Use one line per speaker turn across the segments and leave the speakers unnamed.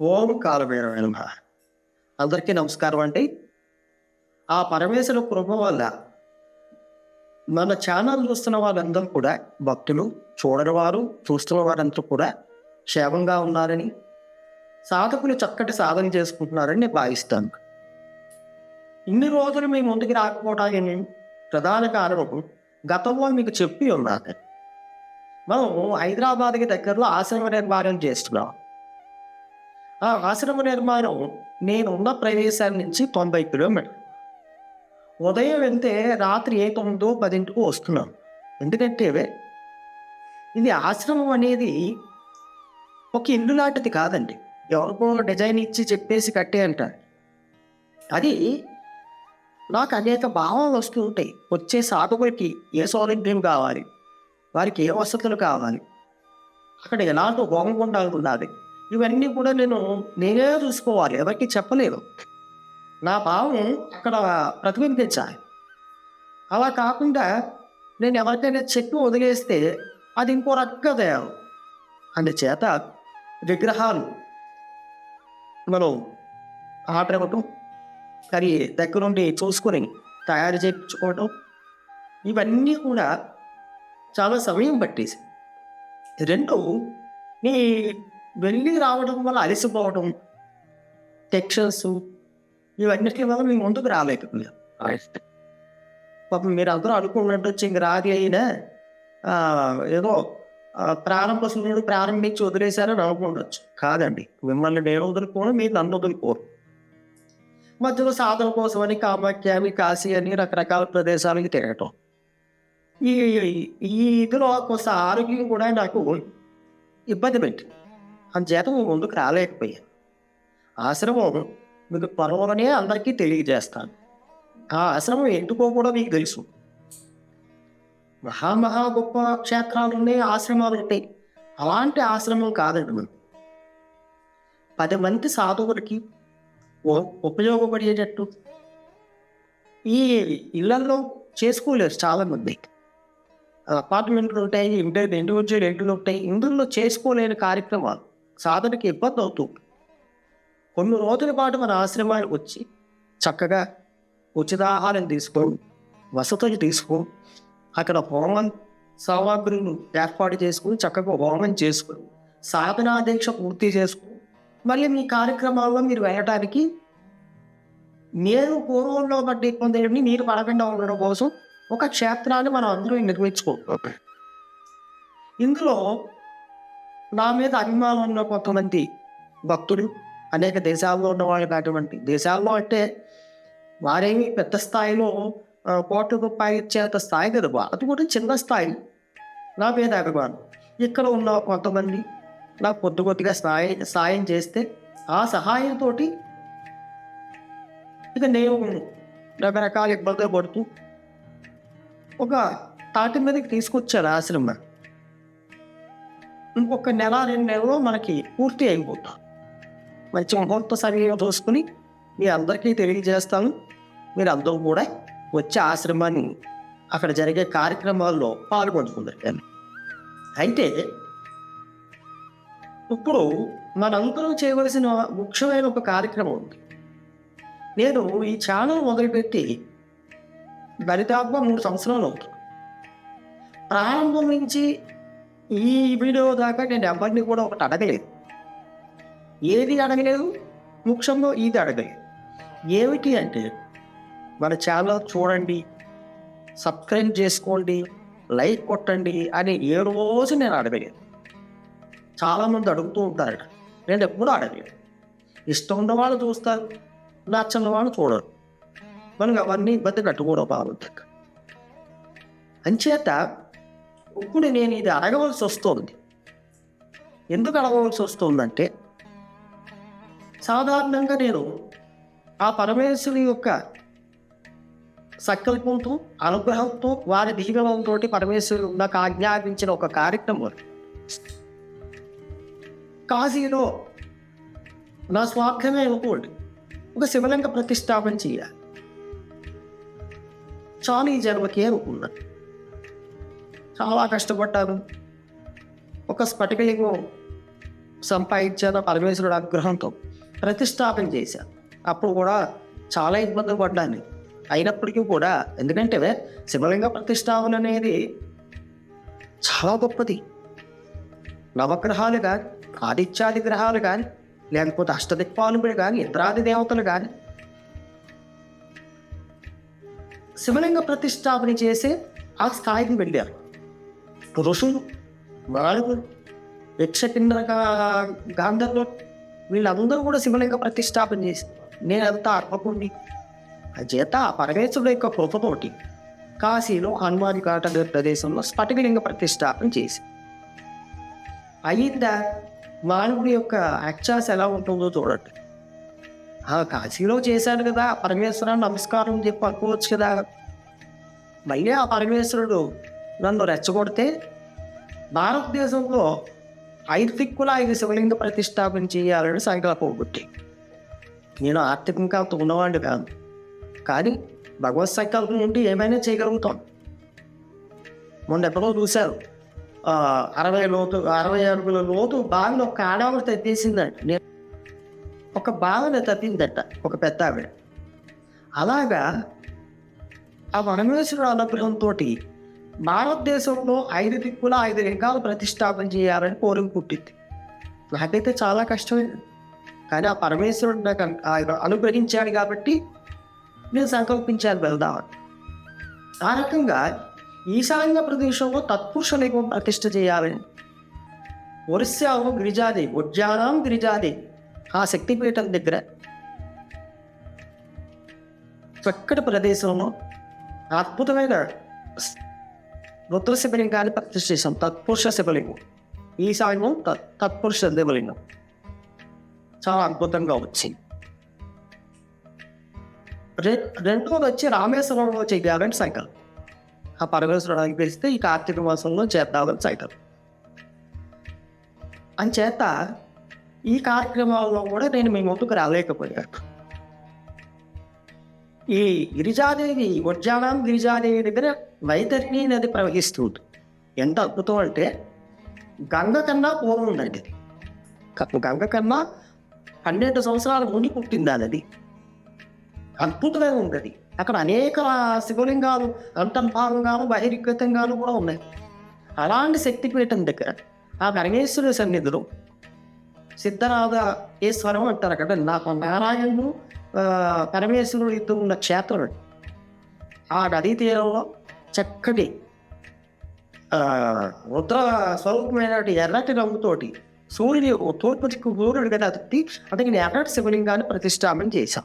ఓం కాలభైరవ నమ అందరికీ నమస్కారం అండి. ఆ పరమేశ్వర కృప వల్ల మన ఛానల్ చూస్తున్న వాళ్ళందరూ కూడా భక్తులు చూడని వారు చూస్తున్న వారందరూ కూడా క్షేమంగా ఉన్నారని సాధకులు చక్కటి సాధన చేసుకుంటున్నారని నేను భావిస్తాను. ఇన్ని రోజులు మీ ముందుకు రాకపోవడానికి ప్రధాన కారణం గతంలో మీకు చెప్పి ఉన్నాను. మనం హైదరాబాద్కి దగ్గరలో ఆశ్రమ నిర్మాణం చేస్తున్నాం. ఆ ఆశ్రమ నిర్మాణం నేను ఉన్న ప్రదేశాల నుంచి తొంభై కిలోమీటర్. ఉదయం వెళ్తే రాత్రి ఏ తొమ్మిదో పదింటికి వస్తున్నాం ఎందుకంటే ఇది ఆశ్రమం అనేది ఒక ఇల్లు లాంటిది కాదండి. ఎవరికో డిజైన్ ఇచ్చి చెప్పేసి కట్టే అంటారు. అది నాకు అనేక భావాలు వస్తూ ఉంటాయి. వచ్చే సాధకులకి ఏ సౌలభ్యం కావాలి? వారికి ఏ వసతులు కావాలి? అక్కడ ఎలాంటి భోగం ఉండాలి ఇవన్నీ కూడా నేను నేనే చూసుకోవాలి. ఎవరికి చెప్పలేదు. నా భావం అక్కడ ప్రతిబింబించాలి. అలా కాకుండా నేను ఎవరికైనా చెట్టు వదిలేస్తే అది ఇంకో రకంగా తయారు అందుచేత విగ్రహాలు మనం ఆర్డర్ ఇవ్వటం అది దగ్గరుండి చూసుకొని తయారు చేయించుకోవటం ఇవన్నీ కూడా చాలా సమయం పట్టేసి. రెండు నీ వెళ్ళి రావడం వల్ల అలసిపోవడం టెక్షన్స్ ఇవన్నిటి వల్ల మేము ముందుకు రాలేకపోయాం. పాపం మీరు అందరూ అనుకున్నట్టు వచ్చి ఇంక రాది అయినా ఏదో ప్రారంభ సూర్యుడు ప్రారంభించి వదిలేశారని అనుకుండొచ్చు కాదండి. మిమ్మల్ని నేను వదులుకోను మీరు నన్ను వదులుకోరు. మధ్యలో సాధన కోసం అని కామాఖ్య అని కాశీ అని రకరకాల ప్రదేశాలకి తిరగటం. ఈ ఈ ఇదిలో కొంత ఆరోగ్యం కూడా నాకు ఇబ్బంది పెట్టింది. అంచేత మీ ముందుకు రాలేకపోయాను ఆశ్రమం మీకు త్వరలోనే అందరికీ తెలియజేస్తాను. ఆ ఆశ్రమం ఎందుకో కూడా మీకు తెలుసు. మహా మహా గొప్ప క్షేత్రాలు ఉన్నాయి ఆశ్రమాలు ఉంటాయి. అలాంటి ఆశ్రమం కాదండి మనం పది మంది సాధువులకి ఉపయోగపడేటట్టు ఈ ఇళ్ళలో చేసుకోలేరు చాలా మంది అపార్ట్మెంట్లు ఉంటాయి ఇంటి ఇండివిజువల్ ఇంట్లో ఉంటాయి. ఇందులో చేసుకోలేని కార్యక్రమాలు. సాధనకి ఇబ్బంది అవుతుంది కొన్ని రోజుల పాటు మన ఆశ్రమానికి వచ్చి చక్కగా ఉచిత ఆహారం తీసుకొని వసతులు తీసుకొని అక్కడ హోమం సామాగ్రులు ఏర్పాటు చేసుకుని చక్కగా హోమం చేసుకుని సాధనా దీక్ష పూర్తి చేసుకుని మళ్ళీ మీ కార్యక్రమాల్లో మీరు వెళ్ళటానికి నేను పూర్వంలో పడ్డ ఇబ్బంది మీరు పడకుండా ఉండడం కోసం ఒక క్షేత్రాన్ని మనం అందరూ నిర్మించుకుంటాం ఇందులో నా మీద అభిమానం ఉన్న కొంతమంది భక్తులు అనేక దేశాల్లో ఉన్నవాళ్ళు కాటువంటి దేశాల్లో అంటే వారేమి పెద్ద స్థాయిలో కోట్ల రూపాయలు ఇచ్చేంత స్థాయి కదా. అది కూడా చిన్న స్థాయి. నా మీద అభిమానం. ఇక్కడ ఉన్న కొంతమంది నాకు కొద్ది కొద్దిగా సాయం సాయం చేస్తే ఆ సహాయంతో ఇక నేను రకరకాల ఇబ్బందులు పడుతూ ఒక తాటి మీదకి తీసుకొచ్చారు ఆశ్రమం ఇంకొక నెల రెండు నెలలో మనకి పూర్తి అయిపోతాం. మంచి ముహూర్త సమయం చూసుకుని మీ అందరికీ తెలియజేస్తాను. మీరు అందరూ కూడా వచ్చే ఆశ్రమాన్ని అక్కడ జరిగే కార్యక్రమాల్లో పాల్గొంటున్నారు అయితే ఇప్పుడు మనందరం చేయవలసిన ముఖ్యమైన ఒక కార్యక్రమం ఉంది. నేను ఈ ఛానల్ మొదలుపెట్టి దరిదాపుగా మూడు సంవత్సరాలు అవుతుంది. ప్రారంభం నుంచి ఈ వీడియో దాకా నేను ఎవరిని కూడా ఒకటి అడగలేదు. ఏది అడగలేదు? ముఖ్యంగా ఇది అడగలేదు. ఏమిటి అంటే మన ఛానల్ చూడండి సబ్స్క్రైబ్ చేసుకోండి లైక్ కొట్టండి అని ఏ రోజు నేను అడగలేదు. చాలామంది అడుగుతూ ఉంటారు. నేను ఎప్పుడూ అడగలేదు. ఇష్టం ఉన్న వాళ్ళు చూస్తారు నచ్చని వాళ్ళు చూడరు. మనకు అవన్నీ ఇబ్బంది కట్టుకోవడం బాగుంటుంది అంచేత ఇప్పుడు నేను ఇది అడగవలసి వస్తుంది. ఎందుకు అడగవలసి వస్తుందంటే సాధారణంగా నేను ఆ పరమేశ్వరి యొక్క సంకల్పంతో అనుగ్రహంతో వారి దీవెనంతో పరమేశ్వరుడు నాకు ఆజ్ఞాపించిన ఒక కార్యక్రమం కాశీలో నా స్వార్థమే అనుకోండి. ఒక శివలింగ ప్రతిష్టాపన చేయాలి. చాలీ జన్మకే అనుకున్నాను. చాలా కష్టపడ్డాను ఒక స్ఫటికలింగం సంపాదించాను పరమేశ్వరుడు అనుగ్రహంతో ప్రతిష్టాపన చేశాను అప్పుడు కూడా చాలా ఇబ్బందులు పడ్డాను. అయినప్పటికీ కూడా ఎందుకంటే శివలింగ ప్రతిష్టాపన అనేది చాలా గొప్పది. నవగ్రహాలు కానీ ఆదిత్యాది గ్రహాలు కానీ లేకపోతే అష్టదిక్పాలుడు కానీ ఇతరాది దేవతలు కానీ శివలింగ ప్రతిష్టాపన చేసి ఆ స్థాయికి వెళ్ళారు. ఋషులు వాళ్ళు యక్షకింద్ర గాంధర్లు వీళ్ళందరూ కూడా శివలింగ ప్రతిష్టాపన చేసి నేనంతా అర్పకుండి ఆ చేత పరమేశ్వరుడు యొక్క కృపతోటి కాశీలో హనుమాని ఘాట ప్రదేశంలో స్ఫటికలింగ ప్రతిష్టాపన చేసి. అయిందా మానవుడి యొక్క అక్షాస్ ఎలా ఉంటుందో చూడండి. ఆ కాశీలో చేశాను కదా పరమేశ్వరాన్ని నమస్కారం చెప్పి అనుకోవచ్చు కదా. మళ్ళీ ఆ పరమేశ్వరుడు నన్ను రెచ్చగొడితే భారతదేశంలో ఐదు దిక్కుల ఐదు శివలింగ ప్రతిష్టాపన చేయాలని సంకల్పం ఒకటి నేను ఆర్థికంగా అంత ఉన్నవాడిని కాదు. కానీ భగవత్ సంకల్పం ఉంటే ఏమైనా చేయగలుగుతాం మొన్న ఎప్పుడో చూశారు. అరవై లోతు అరవై అడుగుల లోతు బావిలో ఒక ఆడవాడు తగ్గేసిందంట నేను ఒక బావిని తప్పిందట ఒక పెద్ద ఆవిడ. అలాగా ఆ వనమేశ్వరుడు అనుగ్రహంతో భారతదేశంలో ఐదు దిక్కుల ఐదు రంగాలు ప్రతిష్టాపన చేయాలని కోరిక పుట్టింది. నాకైతే చాలా కష్టమైంది కానీ ఆ పరమేశ్వరుడు నాకు అనుగ్రహించాడు కాబట్టి నేను సంకల్పించాను వెళ్దామని. ఆ రకంగా ఈశాన్య ప్రదేశంలో తత్పురుష ప్రతిష్ట చేయాలని ఒరిస్సాలో గిరిజాది ఉజ్జానం గిరిజాది ఆ శక్తిపీఠం దగ్గర చక్కటి ప్రదేశంలో అద్భుతమైన రుద్ర శివలింగాన్ని ప్రతిష్ఠ చేశాం తత్పురుష శివలింగం ఈశాన్యం తత్ తత్పురుష శివలింగం చాలా అద్భుతంగా వచ్చింది రె రెండోది వచ్చి రామేశ్వరంలో చేయాలని సైకిల్ ఆ పరమేశ్వరానికి పిలిస్తే ఈ కార్తీక మాసంలో చేద్దామని సైకిల్ అని చేత ఈ కార్యక్రమాల్లో కూడా నేను మీ ముందుకు రాలేకపోయాను ఈ గిరిజాదేవి ఉజ్జానం గిరిజాదేవి దగ్గర వైతరిణి నది ప్రవహిస్తుంది ఎంత అద్భుతం అంటే గంగ కన్నా పూర్వం ఉందండి గంగ కన్నా పన్నెండు సంవత్సరాల ముందు పుట్టింది అది. నది అద్భుతమైన ఉంటుంది అక్కడ అనేక శివలింగాలు అంతర్భాగంగాను బహిర్గతంగాను కూడా ఉన్నాయి. అలాంటి శక్తిపీఠం దగ్గర ఆ పరమేశ్వరుడి సన్నిధిలో సిద్ధనాథ ఈశ్వరం అంటారు అక్కడ నాకు నారాయణుడు పరమేశ్వరుడితో పరమేశ్వరుడు ఉన్న క్షేత్రం ఆ నదీ తీరంలో చక్కటి ఆ, రుద్ర ఎర్రటి రంగుతోటి సూర్యుని తూర్పు దిక్కు సూర్యుడు కదా అతి అతనికి ఎర్రటి శివలింగాన్ని ప్రతిష్టాపన చేశాం.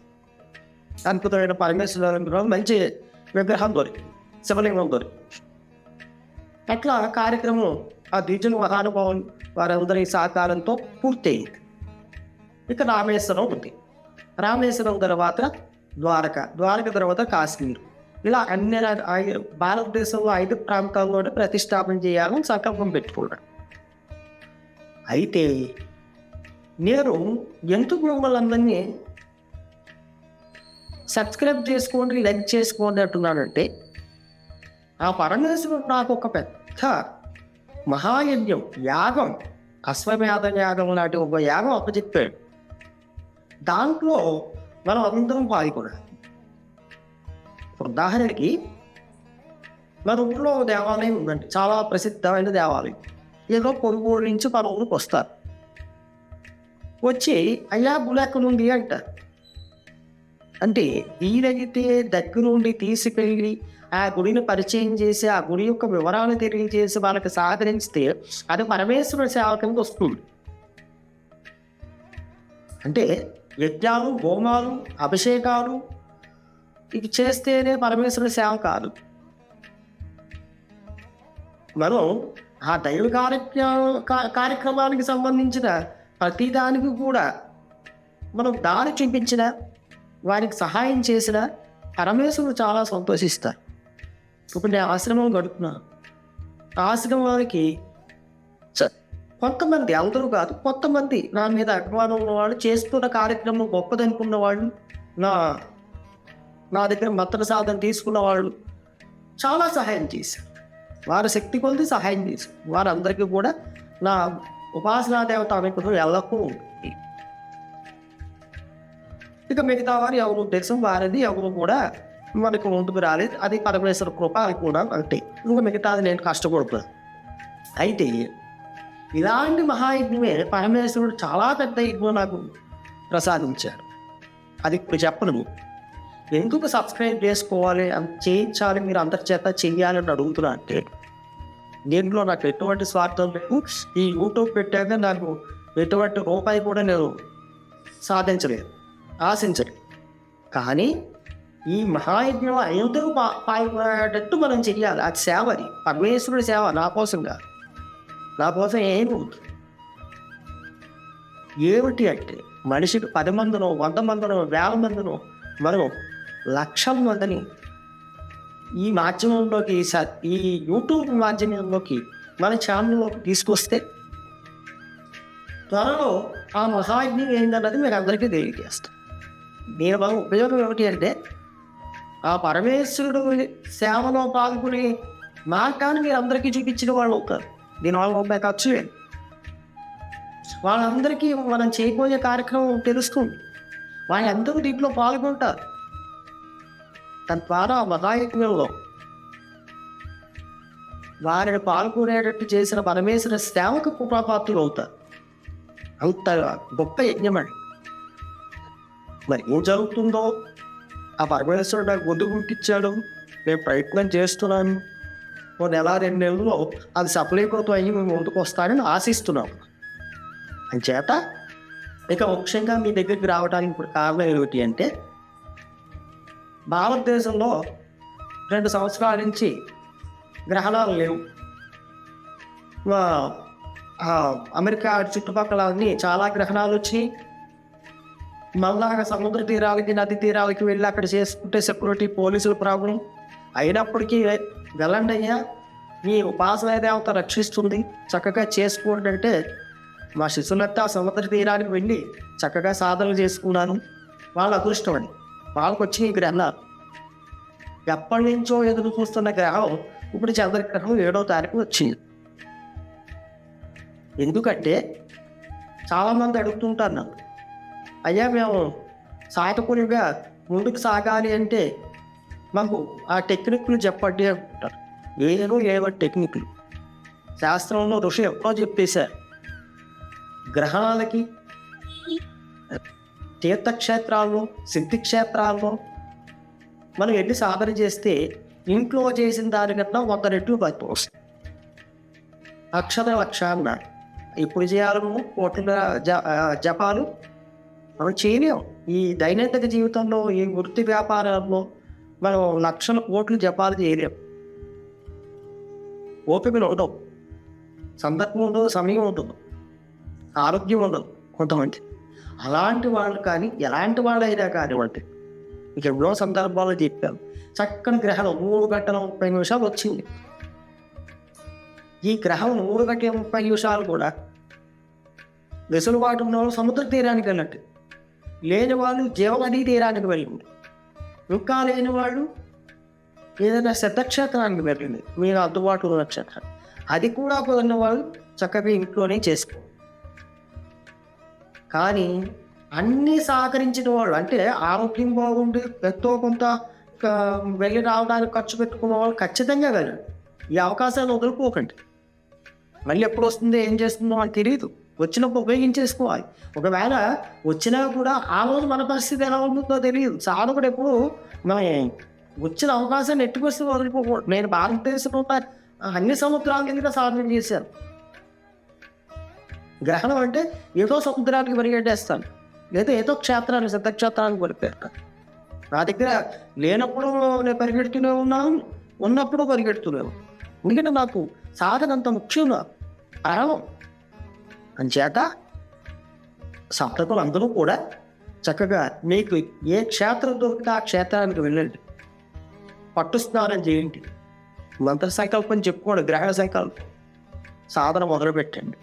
అద్భుతమైన పరమేశ్వర మంచి విగ్రహం దొరికి శివలింగం దొరికి అట్లా కార్యక్రమం ఆ ద్విజులు మహానుభావం వారందరి సహకారంతో పూర్తయింది. ఇక రామేశ్వరం ఉంది. రామేశ్వరం తర్వాత ద్వారక ద్వారక తర్వాత కాశ్మీర్. ఇలా అన్ని భారతదేశంలో ఐదు ప్రాంతాల్లో ప్రతిష్టాపన చేయాలని సంకల్పం పెట్టుకున్నాడు. అయితే నేను ఎందుకు మిమ్మల్ని అందరినీ సబ్స్క్రైబ్ చేసుకోండి లైక్ చేసుకోండి అంటున్నానంటే ఆ పరమేశ్వరుడు నాకు ఒక పెద్ద మహాయజ్ఞం యాగం అశ్వమేధ యాగం లాంటి ఒక యాగం అప్పచెప్పాడు. దాంట్లో మనం అందరం పాల్గొనాలి ఉదాహరణకి మన ఊళ్ళో దేవాలయం ఉందండి. చాలా ప్రసిద్ధమైన దేవాలయం. ఏదో పొరుగు నుంచి మన ఊరికి వస్తారు. వచ్చి అయ్యా గులెక్క ఉంది? అంటారు. అంటే వీలైతే దగ్గరుండి తీసుకెళ్ళి ఆ గుడిని పరిచయం చేసి ఆ గుడి యొక్క వివరాలు తెలియజేసి వాళ్ళకి సహకరిస్తే అది పరమేశ్వర సేవ కింద వస్తుంది. అంటే యజ్ఞాలు హోమాలు అభిషేకాలు ఇవి చేస్తేనే పరమేశ్వర సేవ కాదు. మనం ఆ దైవ కార్య కార్యక్రమానికి సంబంధించిన ప్రతిదానికి కూడా మనం దారి చూపించిన వారికి సహాయం చేసిన పరమేశ్వరుడు చాలా సంతోషిస్తారు. ఇప్పుడు నేను ఆశ్రమం గడుపుతున్నాను ఆశ్రమానికి చ కొంతమంది అందరూ కాదు కొంతమంది నా మీద అభిమానం ఉన్నవాళ్ళు చేస్తున్న కార్యక్రమం గొప్పదనుకున్న వాళ్ళు నా నా దగ్గర మత్తన సాధన తీసుకున్న వాళ్ళు చాలా సహాయం చేశారు. వారి శక్తి కొలిది సహాయం చేశారు. వారందరికీ కూడా నా ఉపాసనా దేవత అనుకుని ఎల్లప్పుడూ ఉంటుంది. ఇక మిగతా వారు ఎవరు ఉద్దేశం? వారిది ఎవరు కూడా మనకు ముందుకు రాలేదు. అది పరమేశ్వర కృప అని కూడా అంటే. ఇంకా మిగతాది నేను కష్టపడుతున్నాను అయితే ఇలాంటి మహాయజ్ఞమే పరమేశ్వరుడు చాలా పెద్ద యజ్ఞం నాకు ప్రసాదించాడు. అది ఇప్పుడు చెప్పను. ఎందుకు సబ్స్క్రైబ్ చేసుకోవాలి? అంత చేయించాలి? మీరు అందరి చేత చెయ్యాలి అని అడుగుతున్నా అంటే దీంట్లో నాకు ఎటువంటి స్వార్థం లేదు. ఈ యూట్యూబ్ పెట్టాక నాకు ఎటువంటి రూపాయి కూడా నేను సాధించలేదు. ఆశించలేదు. కానీ ఈ మహాయజ్ఞం అయోధ్యకు పాల్గొనేటట్టు మనం చెయ్యాలి. అది సేవ అది. పరమేశ్వరుడి సేవ నా కోసం కాదు. నా కోసం ఏమి ఏమిటి అంటే మనిషికి పది మందినో వంద మందినో వేల మందినో మనం లక్షల మందిని ఈ మాధ్యమంలోకి స- ఈ యూట్యూబ్ మాధ్యమంలోకి మన ఛానల్లోకి తీసుకొస్తే త్వరలో ఆ మహాయజ్ఞం ఏంటన్నది మీరు అందరికీ తెలియజేస్తాం దీని వల్ల ఉపయోగం ఏమిటి అంటే ఆ పరమేశ్వరుడు సేవలో పాల్గొని మార్గాన్ని మీరు అందరికీ చూపించిన వాళ్ళు అవుతారు. దీనివల్ల రూపాయి ఖర్చు వాళ్ళందరికీ మనం చేయబోయే కార్యక్రమం తెలుస్తుంది. వాళ్ళందరూ దీంట్లో పాల్గొంటారు. తద్వారా ఆ వారిని పాల్గొనేటట్టు చేసిన పరమేశ్వర సేవకు కృపాపాత్రులు అవుతారు. అంత గొప్ప యజ్ఞం అండి మరి ఏం జరుగుతుందో ఆ పరమేశ్వరుడు నాకు గొంతు గుర్తించాడు. నేను ప్రయత్నం చేస్తున్నాను. ఓ నెల రెండు నెలల్లో అది సఫలీకృతం అయ్యి మేము ముందుకు వస్తానని ఆశిస్తున్నాం. అంచేత ఇక ముఖ్యంగా మీ దగ్గరికి రావడానికి ఇప్పుడు కారణం ఏమిటి అంటే భారతదేశంలో రెండు సంవత్సరాల నుంచి గ్రహణాలు లేవు. అమెరికా చుట్టుపక్కల అన్ని చాలా గ్రహణాలు వచ్చినాయి. మళ్ళా సముద్ర తీరాలకి నది తీరాలకి వెళ్ళి అక్కడ చేసుకుంటే సెక్యూరిటీ పోలీసుల ప్రాబ్లం. అయినప్పటికీ వెళ్ళండి అయ్యా. మీ ఉపాసన దేవత రక్షిస్తుంది. చక్కగా చేసుకోండి అంటే మా శిష్యులంతా సముద్ర తీరానికి వెళ్ళి చక్కగా సాధనలు చేసుకున్నాను వాళ్ళ అదృష్టం అండి వాళ్ళకి వచ్చి ఈ గ్రహణాలు ఎప్పటి నుంచో ఎదురు చూస్తున్న గ్రహం ఇప్పుడు చంద్రగ్రహం ఏడో తారీఖు వచ్చింది. ఎందుకంటే చాలామంది అడుగుతుంటారు నన్ను అయ్యా మేము సాయతకునిగా ముందుకు సాగాలి అంటే మాకు ఆ టెక్నిక్లు చెప్పండి అంటారు. ఏదో ఏవో టెక్నిక్లు శాస్త్రంలో ఋషి ఎప్పుడో చెప్పేశారు. గ్రహణాలకి తీర్థక్షేత్రాల్లో సిద్ధిక్షేత్రాల్లో మనం ఎన్ని సాధన చేస్తే ఇంట్లో చేసిన దానికన్నా వంద రెట్లు బయట వస్తుంది. అక్షర లక్ష అన్నాడు ఇప్పుడు చేయాలను కోట్ల జ- జపాలు. మనం చేయలేము. ఈ దైనందిక జీవితంలో ఈ వృత్తి వ్యాపారాల్లో మనం లక్షల కోట్లు జపాలు చేయలేము ఓపికలు ఉండవు. సందర్భం ఉండదు సమయం ఉండదు. ఆరోగ్యం ఉండదు కొంతమంది. అలాంటి వాళ్ళు కానీ ఎలాంటి వాళ్ళైనా కానివ్వండి మీకు ఎన్నో సందర్భాలు చెప్పాను. చక్కని గ్రహణం మూడు గంటల ముప్పై నిమిషాలు వచ్చింది. ఈ గ్రహం మూడు గంటల ముప్పై నిమిషాలు కూడా వెసులుబాటు ఉన్న వాళ్ళు సముద్ర తీరానికి వెళ్ళినట్టు లేని వాళ్ళు జీవనదీ తీరానికి వెళ్ళింది ఇంకా లేని వాళ్ళు ఏదైనా శతక్షేత్రానికి వెళ్ళింది మీరు అందుబాటులో ఉన్న క్షేత్రం అది కూడా కుదిరిన వాళ్ళు చక్కగా ఇంట్లోనే చేసుకో. కానీ అన్నీ సహకరించిన వాళ్ళు అంటే ఆరోగ్యం బాగుండి ఎంతో కొంత వెళ్ళి రావడానికి ఖర్చు పెట్టుకున్న వాళ్ళు ఖచ్చితంగా వెళ్ళండి. ఈ అవకాశాలు వదులుకోకండి. మళ్ళీ ఎప్పుడు వస్తుందో ఏం చేస్తుందో మనకు తెలియదు వచ్చినప్పుడు ఉపయోగించేసుకోవాలి ఒకవేళ వచ్చినా కూడా ఆ రోజు మన పరిస్థితి ఎలా ఉంటుందో తెలియదు. సాధకుడు ఎప్పుడు మనం వచ్చిన అవకాశాన్ని ఎట్టుకొస్తే వదిలిపోకూడదు నేను భారతదేశంలో ఉన్న అన్ని సముద్రాల కింద సాధన చేశాను. గ్రహణం అంటే ఏదో సముద్రానికి పరిగెట్టేస్తాను లేదా ఏదో క్షేత్రాన్ని సిద్ధక్షేత్రానికి పరిగెడతాను నా దగ్గర లేనప్పుడు నేను పరిగెడుతూనే ఉన్నాను ఉన్నప్పుడు పరిగెడుతూనే ఎందుకంటే నాకు సాధన అంత ముఖ్యం అరవం అంచేత సప్తకులు అందరూ కూడా చక్కగా మీకు ఏ క్షేత్రం దొరికితే ఆ క్షేత్రానికి వెళ్ళండి. పట్టు స్నానం చేయండి. మంత్ర సంకల్పం చెప్పుకోండి గ్రహణ సంకల్పం. సాధన మొదలు పెట్టండి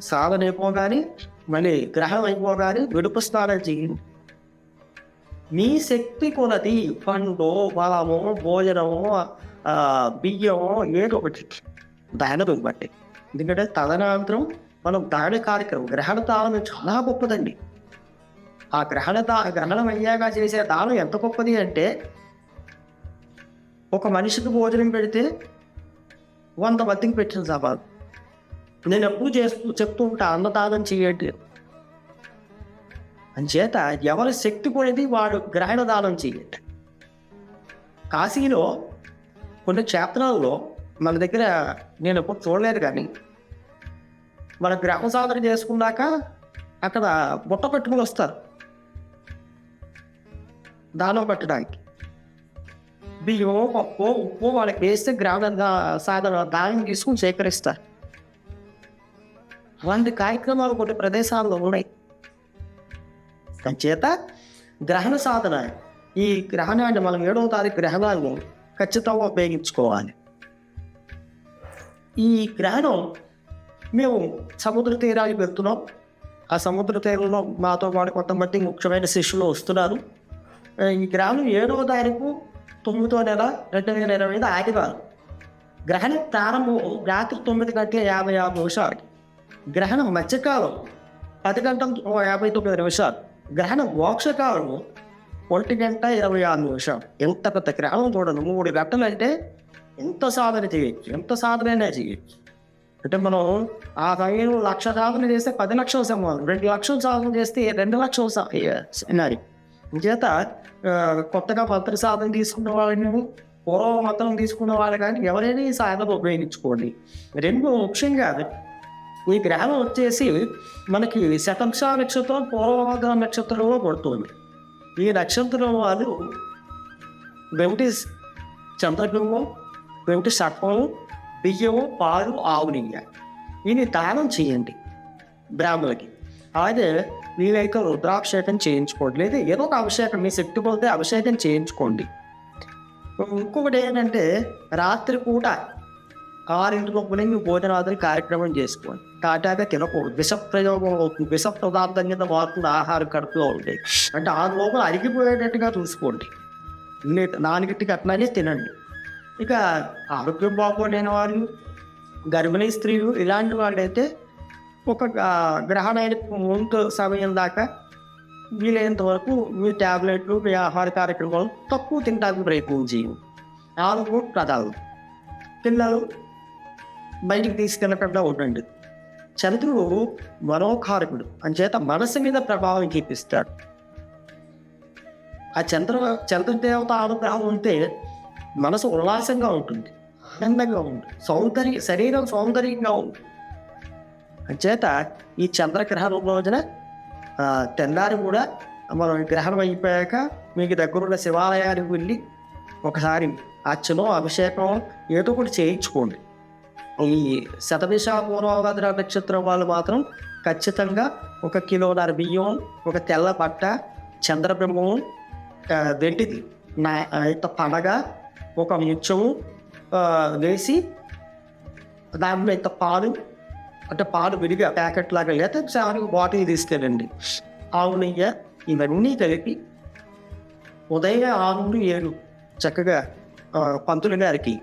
సాధన అయిపోగానే మళ్ళీ గ్రహణం అయిపోగానే విడుపు స్నానం చేయండి. మీ శక్తి కొలది పండు బలము భోజనము బియ్యము ఏదో ఒకటి. దాని బట్టి ఎందుకంటే తదనంతరం మనం దాని కార్యక్రమం గ్రహణ దానం చాలా గొప్పదండి. ఆ గ్రహణ దా గ్రహణం అయ్యాక చేసే దానం ఎంత గొప్పది అంటే ఒక మనిషికి భోజనం పెడితే వంద మందికి పెట్టిన సవాలు. నేను ఎప్పుడు చేస్తూ చెప్తూ ఉంటా అన్నదానం చేయండి. అంచేత ఎవరి శక్తి కొనేది వాడు గ్రహణ దానం చేయండి. కాశీలో కొన్ని క్షేత్రాల్లో మన దగ్గర నేను ఎప్పుడు చూడలేదు కానీ మన గ్రామ సాధన చేసుకున్నాక అక్కడ బుట్ట పెట్టుకుని వస్తారు. దానం పెట్టడానికి. బియ్యం పప్పు ఉప్పు వాళ్ళకి వేస్తే గ్రామ దా- సాధన దానం తీసుకుని సేకరిస్తారు. అలాంటి కార్యక్రమాలు కొన్ని ప్రదేశాల్లో ఉన్నాయి. చేత గ్రహణ సాధన ఈ గ్రహణాన్ని మనం ఏడవ తారీఖు గ్రహణాన్ని ఖచ్చితంగా ఉపయోగించుకోవాలి. ఈ గ్రహణం మేము సముద్ర తీరానికి వెళ్తున్నాం. ఆ సముద్ర తీరంలో మాతో పాటు కొంతమంది ముఖ్యమైన శిష్యులు వస్తున్నారు. ఈ గ్రహణం ఏడవ తారీఖు తొమ్మిదో నెల రెండు వేల ఇరవై ఐదు ఆదివారం. గ్రహణం ప్రారంభం రాత్రి తొమ్మిది గంటల యాభై ఆరు నిమిషాలు. గ్రహణం మధ్యకాలం పది గంటల యాభై తొమ్మిది నిమిషాలు. గ్రహణం మోక్షకాలం ఒంటి గంట ఇరవై ఆరు నిమిషాలు. ఎంత పెద్ద గ్రహణం చూడండి మూడు గంటలు అంటే ఎంత సాధన చేయొచ్చు? ఎంత సాధన చేయొచ్చు. అంటే మనం ఆ సమయంలో లక్ష సాధన చేస్తే పది లక్షల సమానం రెండు లక్షలు సాధన చేస్తే రెండు లక్షలు సినారి. చేత కొత్తగా మంత్ర సాధన తీసుకున్న వాళ్ళని పూర్వ మతం తీసుకున్న వాళ్ళు కానీ ఎవరైనా ఈ సాధన ఉపయోగించుకోండి. రెండు కాదు. ఈ గ్రామం వచ్చేసి మనకి శతంశ నక్షత్రం పూర్వభద్ర నక్షత్రంలో పడుతుంది. ఈ నక్షత్రం వాళ్ళు వెంటి చంద్రబింబం వెంటి సర్పము బియ్యము పాలు ఆవు నెయ్యి. ఇది దానం చేయండి బ్రాహ్మణులకి. అలాగే వీలైతే రుద్రాభిషేకం చేయించుకోండి. లేదా ఏదో ఒక అభిషేకం మీ శక్తి పోతే అభిషేకం చేయించుకోండి. ఇంకొకటి ఏంటంటే రాత్రి పూట ఆరింటి లోపలే మీ భోజనాదులు కార్యక్రమం చేసుకోండి. తాటాగా తినకూడదు. విష ప్రయోగం అవుతుంది. విష పదార్థం కింద మారుతుంది ఆహారం కడుపులో ఉంటాయి అంటే ఆ లోపల అరిగిపోయేటట్టుగా చూసుకోండి. నే- నాలుగింటికి అట్లానే తినండి. ఇక ఆరోగ్యం బాగోలేని వాళ్ళు గర్భిణీ స్త్రీలు ఇలాంటి వాళ్ళైతే ఒక గ్రహణానికి ముందు సమయం దాకా వీలైనంత వరకు మీ ట్యాబ్లెట్లు మీ ఆహార కార్యక్రమాలు తక్కువ తినడానికి ప్రయత్నం చేయండి. నాలుగు ప్రధానం పిల్లలు బయటికి తీసుకెళ్ళకుండా ఉండండి. చంద్రుడు మనోకారకుడు అంచేత మనసు మీద ప్రభావం చూపిస్తాడు. ఆ చంద్ర చంద్రదేవత అనుగ్రహం ఉంటే మనసు ఉల్లాసంగా ఉంటుంది ఆనందంగా ఉంటుంది సౌందర్య శరీరం సౌందర్యంగా ఉంటుంది. అంచేత ఈ చంద్రగ్రహ రోజున తెల్లారి కూడా మనం గ్రహణం అయిపోయాక మీకు దగ్గరున్న శివాలయానికి వెళ్ళి ఒకసారి అర్చనో అభిషేకం ఏదో ఒకటి చేయించుకోండి. ఈ శతభిష పూర్వభద్ర నక్షత్రం వాళ్ళు మాత్రం ఖచ్చితంగా ఒక కిలోన్నర బియ్యం ఒక తెల్ల పట్ట చంద్రబింబం ఆ, నా ఇంత పండగ ఒక ముత్యము వేసి దాని ఇంత పాలు అంటే పాలు విడిగా ప్యాకెట్ లాగా లేదా చాలా బాటిల్ తీసుకెళ్ళండి. ఆవు నెయ్యి ఇవన్నీ కలిపి ఉదయం ఆరు నుండి ఏడు చక్కగా పంతులు గారికి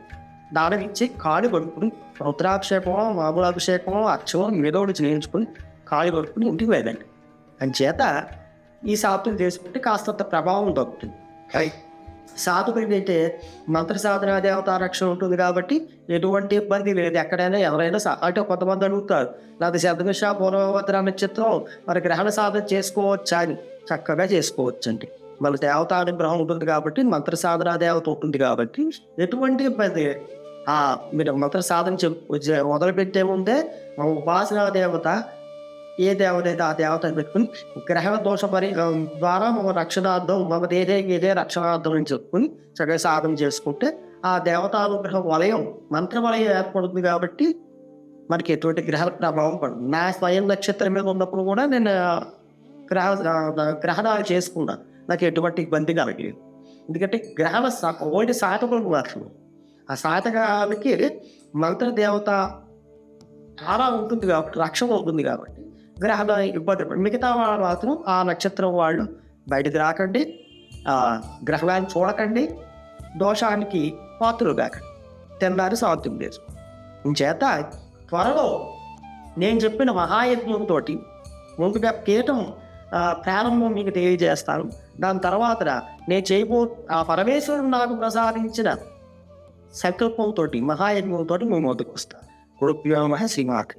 దానం ఇచ్చి కొడుకుని రుద్రాభిషేకమో మామూలాభిషేకమో అభిషేకం అర్చం ఏదో ఒకటి చేయించుకుని కాళ్ళు కొడుకుని ఇంటికి వెళ్ళండి. అని చేత ఈ సాధన చేసుకుంటే కాస్తంత ప్రభావం దొరుకుతుంది సాధకుడికి అయితే మంత్ర సాధన దేవతా రక్షణ ఉంటుంది కాబట్టి ఎటువంటి ఇబ్బంది లేదు. ఎక్కడైనా ఎవరైనా సా- అంటే కొంతమంది అడుగుతారు లేకపోతే శబ్దమిష పూర్వభద్ర నక్షత్రం మరి గ్రహణ సాధన చేసుకోవచ్చా? అని చక్కగా చేసుకోవచ్చండి. మన దేవత అనుగ్రహం ఉంటుంది కాబట్టి మంత్ర సాధన దేవత ఉంటుంది కాబట్టి ఎటువంటి ఇబ్బంది మీరు మంత్ర సాధన చెప్పు మొదలుపెట్టే ముందే ఉపాసన ఉపాసనా దేవత ఏ దేవత అయితే ఆ దేవతను పెట్టుకుని గ్రహ దోష పరి ద్వారా మన రక్షణార్థం మన ఏదే ఏదే రక్షణార్థం అని చెప్పుకుని చక్కగా సాధన చేసుకుంటే ఆ దేవతానుగ్రహ వలయం మంత్ర వలయం ఏర్పడుతుంది కాబట్టి మనకి ఎటువంటి గ్రహ ప్రభావం పడదు నా స్వయం నక్షత్రం మీద ఉన్నప్పుడు కూడా నేను గ్రహ గ్రహణాలు చేసుకున్నాను నాకు ఎటువంటి ఇబ్బంది కలగలేదు ఎందుకంటే గ్రహ సా- ఒకటి సాధకులకు మాత్రం ఆ సాధకాలకి మంత్ర దేవత చాలా ఉంటుంది కాబట్టి రక్షణ ఉంటుంది కాబట్టి గ్రహాల ఇబ్బంది మిగతా వాళ్ళు మాత్రం ఆ నక్షత్రం వాళ్ళు బయటకు రాకండి. ఆ గ్రహాన్ని చూడకండి. దోషానికి పాత్రలు కాకండి తెల్లారి సాధ్యం లేదు. చేత త్వరలో నేను చెప్పిన మహాయజ్ఞంతో ముందుగా పీఠం ప్రారంభం మీకు తెలియజేస్తాను. దాని తర్వాత నేను చేయబో ఆ పరమేశ్వరుడు నాకు ప్రసాదించిన సంకల్పంతో మహాయజ్ఞంతో మేము ముందుకు వస్తాను గురుభ్యో శ్రీమాకి